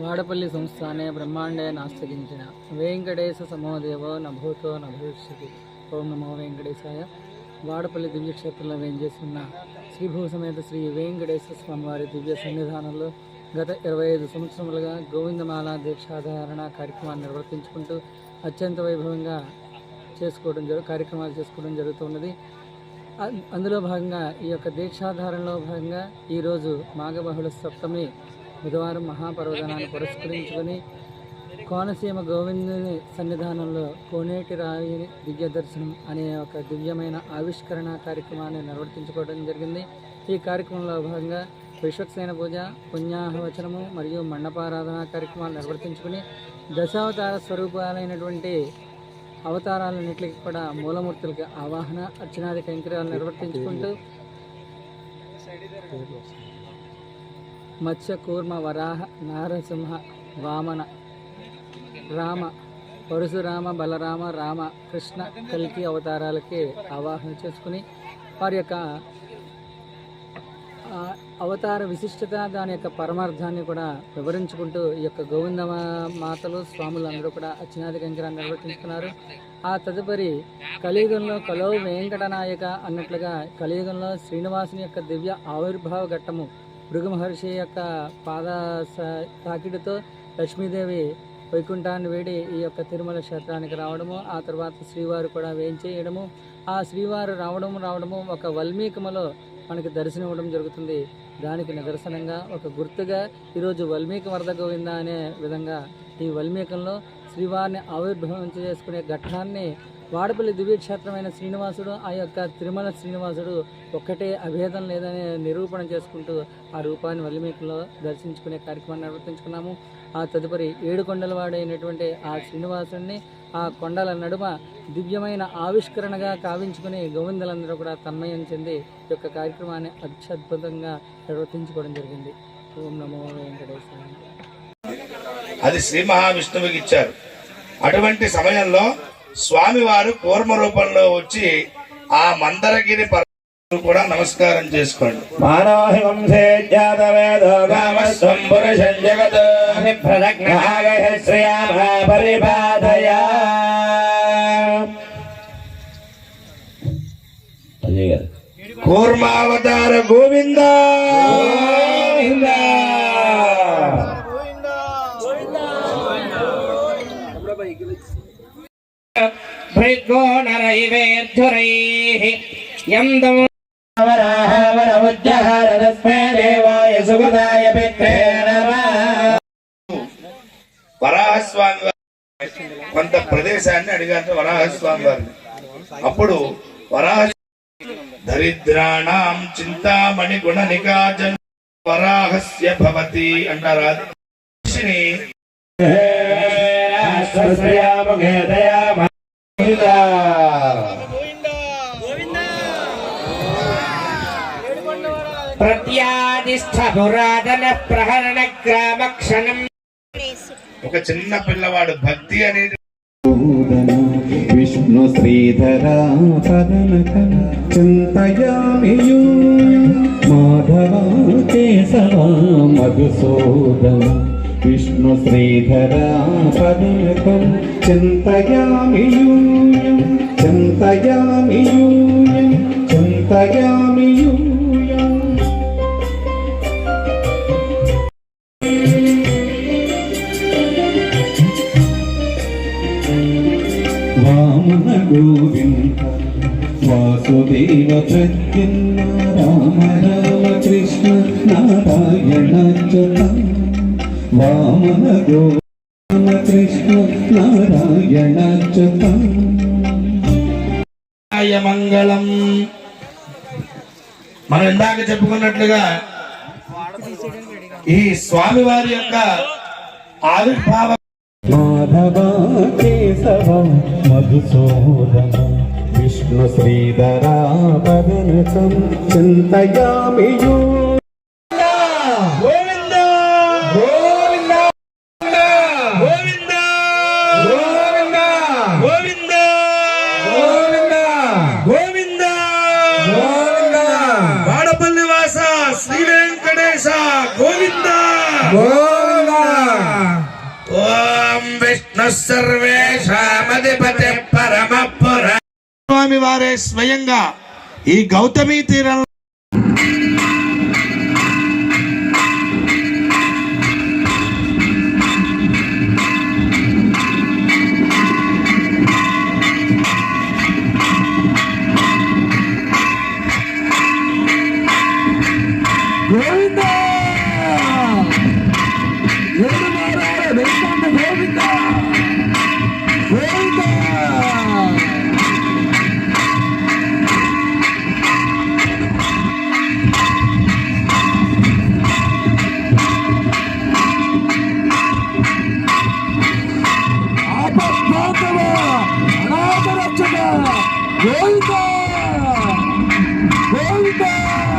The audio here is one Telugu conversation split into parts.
వాడపల్లి సంస్థానే బ్రహ్మాండే నాస్తగించిన వెంకటేశ సమోదేవో నభూతో నభవిష్యతి ఓం నమో వెంకటేశాయ. వాడపల్లి దివ్యక్షేత్రంలో వేయించేస్తున్న శ్రీభూసమేత శ్రీ వెంకటేశ్వర స్వామివారి దివ్య సన్నిధానంలో గత ఇరవై ఐదు సంవత్సరములుగా గోవిందమాల దీక్షాధారణ కార్యక్రమాన్ని నిర్వర్తించుకుంటూ అత్యంత వైభవంగా చేసుకోవడం జరుగు కార్యక్రమాలు చేసుకోవడం జరుగుతున్నది. అందులో భాగంగా ఈ యొక్క దీక్షాధారణలో భాగంగా ఈరోజు మాఘబహుళ సప్తమి బుధవారం మహాపర్వదనాన్ని పురస్కరించుకొని కోనసీమ గోవిందుని సన్నిధానంలో కోనేటి రాయి దివ్య దర్శనం అనే ఒక దివ్యమైన ఆవిష్కరణ కార్యక్రమాన్ని నిర్వర్తించుకోవడం జరిగింది. ఈ కార్యక్రమంలో భాగంగా విశ్వక్సేన పూజ పుణ్యాహవచనము మరియు మండపారాధన కార్యక్రమాలు నిర్వర్తించుకుని దశావతార స్వరూపాలైనటువంటి అవతారాలన్నింటికి కూడా మూలమూర్తులకి ఆవాహన అర్చనాది కైంకర్యాలు నిర్వర్తించుకుంటూ మత్స్య కూర్మ వరాహ నారసింహ వామన రామ పరశురామ బలరామ రామ కృష్ణ కల్కి అవతారాలకి ఆవాహన చేసుకుని వారి యొక్క అవతార విశిష్టత దాని యొక్క పరమార్థాన్ని కూడా వివరించుకుంటూ ఈ యొక్క గోవింద మాతలు స్వాములు అందరూ కూడా అచ్చినాది కంకరాన్ని నిర్వర్తించుకున్నారు. ఆ తదుపరి కలియుగంలో కలో వెంకటనాయక అన్నట్లుగా కలియుగంలో శ్రీనివాసుని యొక్క దివ్య ఆవిర్భావ ఘట్టము భృగు మహర్షి యొక్క పాద తాకిడితో లక్ష్మీదేవి వైకుంఠాన్ని వేడి ఈ యొక్క తిరుమల క్షేత్రానికి రావడము ఆ తర్వాత శ్రీవారు కూడా వేయించేయడము ఆ శ్రీవారు రావడము రావడము ఒక వల్మీకములో మనకి దర్శనం ఇవ్వడం జరుగుతుంది. దానికి నిదర్శనంగా ఒక గుర్తుగా ఈరోజు వల్మీక వరద గోవింద అనే విధంగా ఈ వల్మీకంలో శ్రీవారిని ఆవిర్భావం చేసుకునే ఘట్టాన్ని వాడపల్లి దివ్యక్షేత్రమైన శ్రీనివాసుడు ఆ యొక్క తిరుమల శ్రీనివాసుడు ఒక్కటే అభేదం లేదని నిరూపణ చేసుకుంటూ ఆ రూపాన్ని వల్మీకంలో దర్శించుకునే కార్యక్రమాన్ని నిర్వర్తించుకున్నాము. ఆ తదుపరి ఏడు కొండల వాడైనటువంటి ఆ శ్రీనివాసుడిని ఆ కొండల నడుమ దివ్యమైన ఆవిష్కరణగా కావించుకుని గోవిందులందరూ కూడా తన్మయం చెంది ఈ యొక్క కార్యక్రమాన్ని అత్యద్భుతంగా నిర్వర్తించుకోవడం జరిగింది. ఓం నమో వెంకటేశ్వర అది శ్రీ మహావిష్ణువుకి ఇచ్చారు. అటువంటి సమయంలో స్వామివారు కూర్మ రూపంలో వచ్చి ఆ మందరగిరి కూడా నమస్కారం చేసుకోండి. మానవ వంశే వరాహస్వామి కొంత ప్రదేశాన్ని అడిగారు వరాహస్వామి వారిని. అప్పుడు వరాహ దరిద్రాణం చింతామణి గుణ నిజ వరాహస్య భవతి అన్నారు మనిషిని ప్రత్యాదిష్ట పురాతన ప్రహరణ గ్రామ క్షణం. ఒక చిన్న పిల్లవాడు భక్తి అనేది విష్ణు శ్రీధరా చింతయామి మాధవ కేశవ మధుసూదన വിഷ്ണു ശ്രീധരാപതിലകം ചിന്തയാമി യൂയം ചിന്തയാമി വാമന ഗോവിന്ദ വാസുദേവ ഭക്തിൻ వామన గోవింద కృష్ణ నారాయణ మంగళం. మనం ఇందాక చెప్పుకున్నట్లుగా ఈ స్వామివారి యొక్క ఆవిర్భావ మాధవ కేశవ మధుసూదన విష్ణు శ్రీధరా పదనకం చింతయామి ఓం విష్ణు సర్వేషామధిపతి పరమ స్వామి వారే స్వయంగా ఈ గౌతమి తీరం Goita! Goita!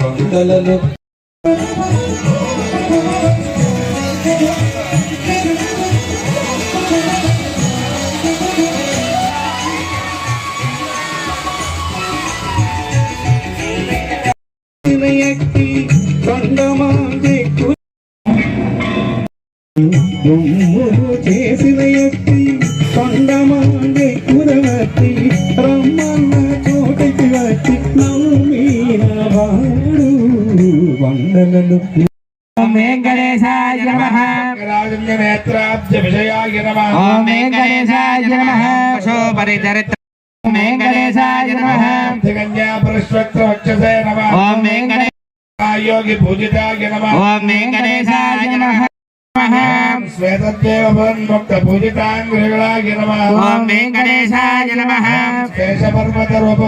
కొండలలో ఎక్కి రమ్మన్న చోటికి వచ్చి నమ్మిన వాడు. వందనలు. ఓం వెంకటేశాయ నమః. రాజన్యనేత్రాబ్జ విషయాయ నమః. ఓం వెంకటేశాయ నమః. శోపరిచరిత ఓం వెంకటేశాయ నమః. ధిగన్యా పరశ్వక్ర వక్షసే నమః. ఓం వెంకటే యోగి పూజితాయ నమః. ఓం వెంకటేశాయ నమః. నమః. ఓం వెంకటేశాయ నమః. శేషపర్వత రూప